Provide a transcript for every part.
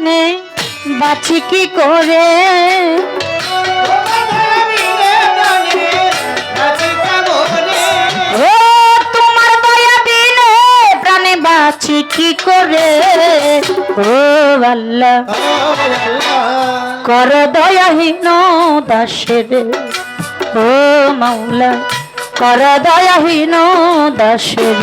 প্রাণে বাঁচি কি করে? বাঁচি কি করে? ও আল্লাহ, কর দয়াহীন দাসের। ও মাওলা, কর দয়াহীন দাসের।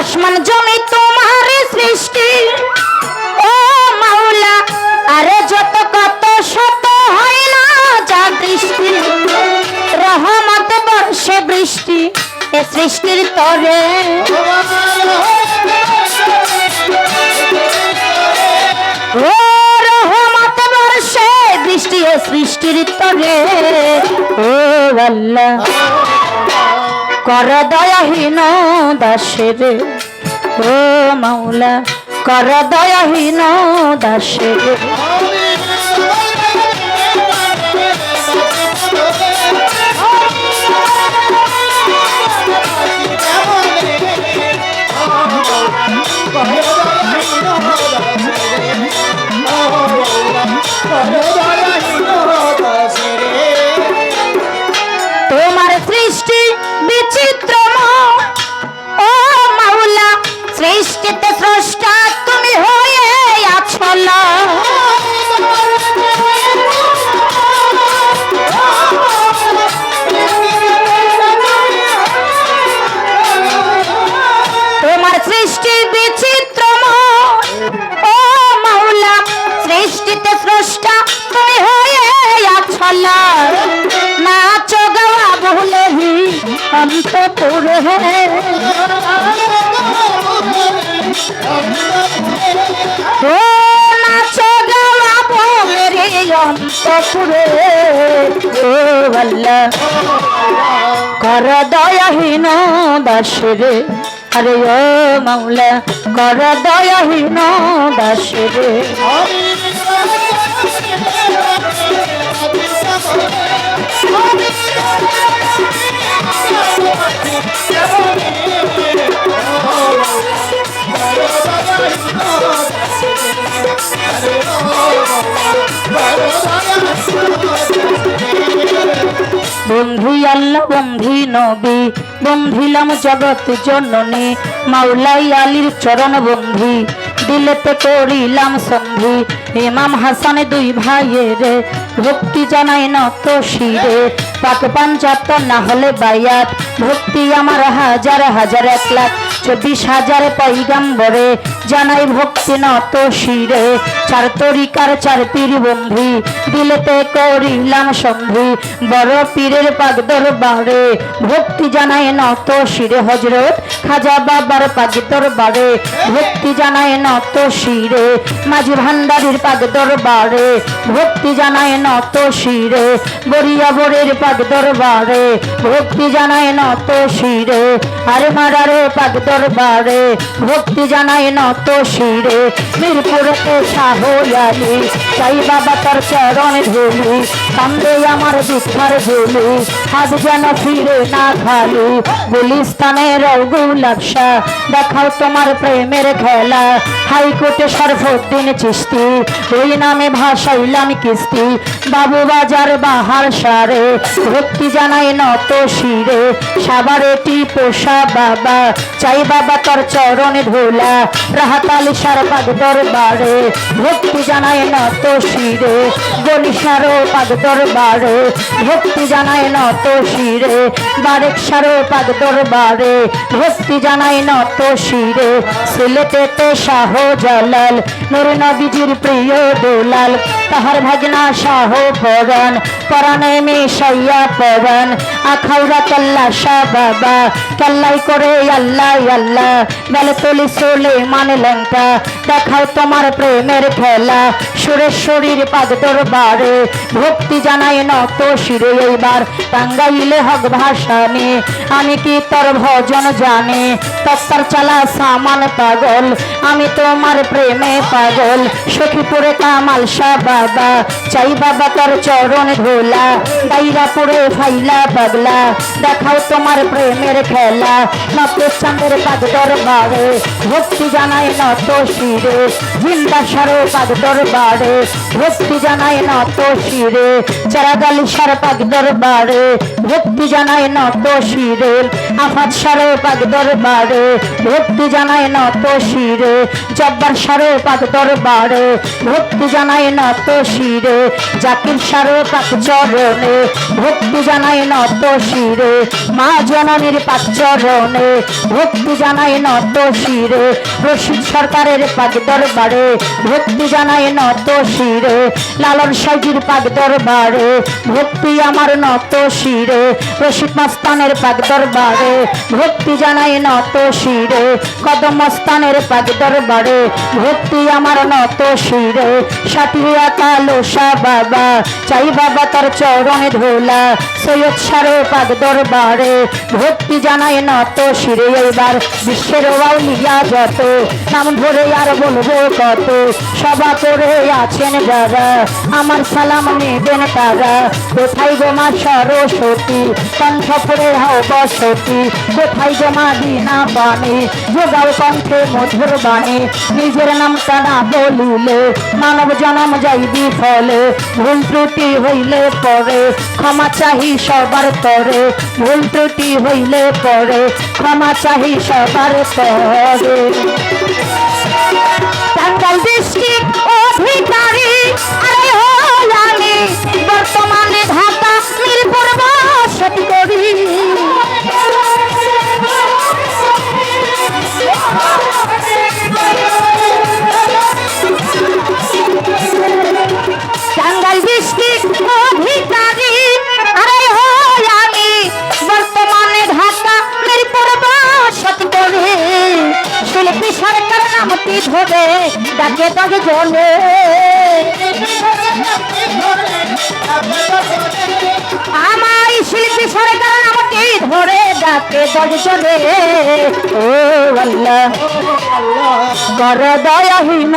আসমান জমি তোমার সৃষ্টি। ও মাওলা, আরে যত কত শত হয় না যা দৃষ্টি। রহমত বর্ষে বৃষ্টি এ সৃষ্টির তরে। ও রহমত বর্ষে বৃষ্টি এ সৃষ্টির তরে। ও আল্লাহ কর দয়াহীন দাসের ও মাওলা কর দয়াহীন দাসের। তোমার অন্তপুর নাচ গাওয়া ভুলে অন্তপুরে। ও আল্লাহ, কর দয়াহীন দাসরে আরে ও মাওলা, কর দয়াহীন দাসরে বন্ধু আল্লাহ বন্ধু নবী বন্ধিলাম জগৎ জননী মাওলাই আলীর চরণ বন্ধি। দিলেতে করিলাম সন্ধি। ইমাম হাসান দুই ভাইয়ের ভক্তি জানাই নত শিরে। পাক পাঞ্জাত না হলে বায়াত, ভক্তি আমার হাজার হাজার এক লাখ। চব্বিশ হাজার পৈগাম্বরে জানাই ভক্তি নত শিরে। চার তরিকার চার পীর বন্ধি, দিলেতে করিলাম সন্ধি। বড় পীরের পাক দরবারে ভক্তি জানাই নত শিরে। হজরত খাজা বাবার পাক দরবারে ভক্তি জানাই নত শিরে, মাঝি ভান্ডারির পাক দরবারে, ভক্তি জানাই নত শিরে বরিয়া বরের পাক দরবারে, ভক্তি জানাই নত শিরে, আরে মারারে পাক দরবারে, ভক্তি জানাই নত শিরে, মিরপুরতে শাহয়ালি চাই বাবা তার চরণ ধুলি, কান্দে আমার দুঃখার ঝুলি হাত যেন ফিরে না খালি, গুলিস্তানের গুলাবসা দেখাও তোমার প্রেমের খেলা হাইকোর্টে সরফুদ্দিন চিস্তি, ওই নামে ভাসাইলাম কিস্তি। বাবু বাজার বাহার সারে, ভক্তি জানাই নত শিরে। সাবারেটি পোষা বাবা, চাই বাবা তোর চরণে ধুলা। রাহাতালি সার বাগ দরবারে, ভক্তি জানাই নত শিরে। গণিসারো পাদ দরবারে, ভক্তি জানায় নত শিরে। বারেক সারো পাদ দরবারে, ভক্তি জানায় নত শিরে। সিলেটেতে শাহ জালাল, নুর নবীজির প্রিয় দুলাল। তাহার ভাগনা শাহ পবন পরাণে মিশাইয়া পবন আখাউরা কাল্লা শাহ বাবা, কাল্লাই করে আল্লাহ আল্লাহ। বেলে তুলি চলে মানে লেংটা, দেখাও তোমার প্রেমের খেলা। সুরেশ্বরীর পাদ দরবারে, ভক্তি জানাই নত শিরে এইবার। টাঙ্গাইলে হক ভাসানে, আমি কি তোর ভজন জানে? তত্তর চালা সামান পাগল, আমি তোমার প্রেমে পাগল, সখীপুরে কামাল শাহ বাবা। চাই বাবা তোর চরণ ধোলা দাইরাপুরে ফাইলা পাগলা। দেখাও তোমার প্রেমের খেলা নতে চাঁদের পাদ দরবারে। ভক্তি জানাই নত শিরে জিন্দাসারো পাদ দরবারে। ভক্তি জানাই নত শিরে, চারাগালি সার পাদ দরবারে। ভক্তি জানাই নত শিরে। আফাত সারো পাদ দরবারে, ভক্তি জানাই নত শিরে, জব্বার সারো পাদ দরবারে, ভক্তি জানাই নত শিরে, জাকির সারো পাদ চরণে, ভক্তি জানাই নত শিরে, মা জননীর পাদ চরণে, ভক্তি জানাই নত শিরে, রশিদ সরকারের পাদ দরবারে, ভক্তি জানাই নত শিরে, লালন সাইজির পাদ দরবারে, ভক্তি আমার নত শিরে, রশিদ মাস্তানের পাদ দরবারে ভক্তি জানাই নত শিরে কদম মস্তানের পাদ দরবারে। ভক্তি আমার নত শিরে সাটিয়া কালো শাহ বাবা। চাই বাবা তার চরণে ধোলা, সৈয়দ সারো পাদ দরবারে। ভক্তি জানাই নত শিরে এবার বিশ্বের ওয়াউলিয়া যত। নাম ধরে আর বলব কত, সভা করে আছেন যারা। আমার সালাম নেবেন তারা। কোথায় গো মা সরস্বতী? কণ্ঠ পরে হাও বসতি। কোথায় গো মা দিনা বাণী, যোগাও কণ্ঠে মধুর বাণী, নিজের নাম কানা বলিলে, মানব জনম যাইবি ফলে ভুল ত্রুটি হইলে পরে, ক্ষমা চাহি সবার তরে ভুল ত্রুটি হইলে পরে, ক্ষমা চাহি সবার তরে টাঙ্গাইল ডিস্ট্রিক্ট অধিকারী, আরে হলানি বর্তমানে ঢাকা, মিরপুর বসতি করি ধরে ডাকে তাকে জলে। আমার শিল্পী সরকার নামটি ধরে, ডাকে তাকে জলে ও আল্লাহ, কর দয়াহীন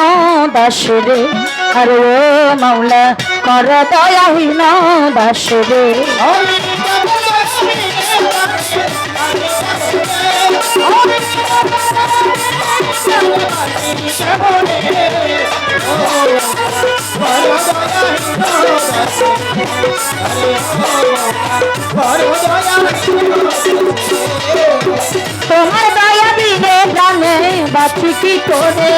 দাসরে আরে ও মাওলা, কর দয়াহীন দাসরে তোমার দয়া দিলে জানে বাঁচি কি করে?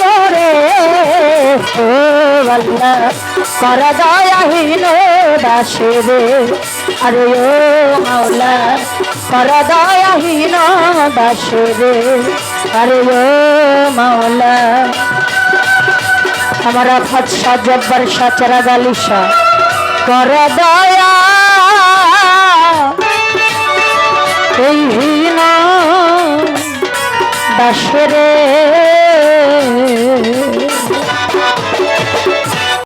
করে কর দয়াহীন দাসরে। আরে ও মাওলা, কর দয়াহীন দাসরে। আরে ও মাওলা, আমার খদসা জব্বর সাচরা গালিসা। কর দয়া এই হীন দাসরে। রে।